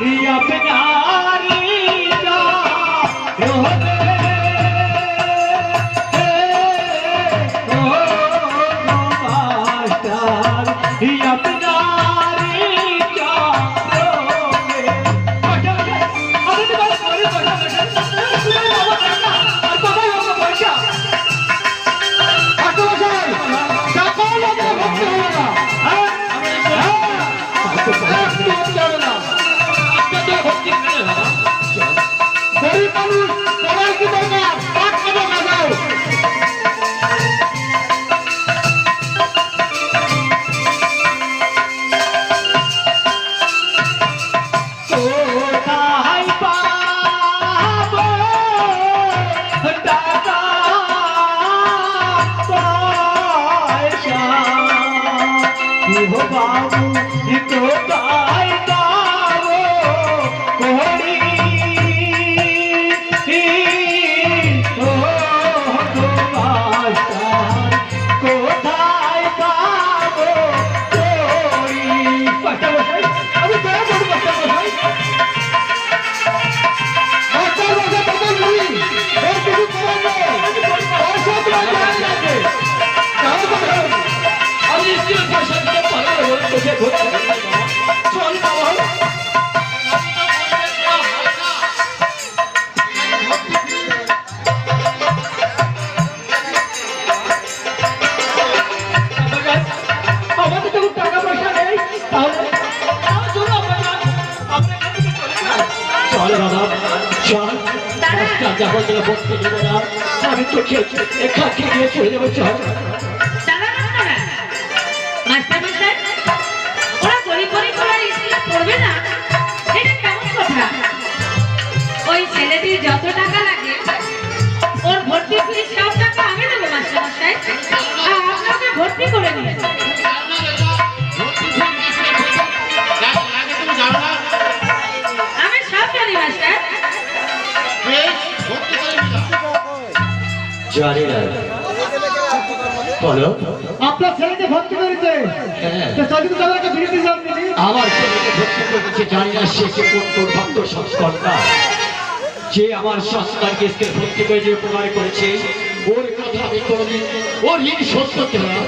你要听好 কি যখন তোকে বসতে দেবে না। আমি তোকে থেকে নিয়ে চলে। যাব চল? ওই ছেলেটির যত টাকা লাগে ওর ভর্তি ফি সব টাকা আমি দেবো মাস্টারমশাই আপনাকে ভর্তি করে নিয়ে আমি সব জানি জানি না। বলো। আপনার ছেলেকে ভর্তি করেছে। হ্যাঁ। আমার ছেলেকে ভর্তি করেছে জানি না সে কে কোন কোন ভক্ত সংস্কর্তা। যে আমার সংস্কারকে ভর্তি করে যে উপকার করেছে ওর কথা আমি কোনোদিন ওর ঋণ শোধ করতে হবে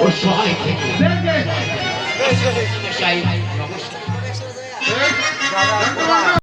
ওর সহায় থেকে।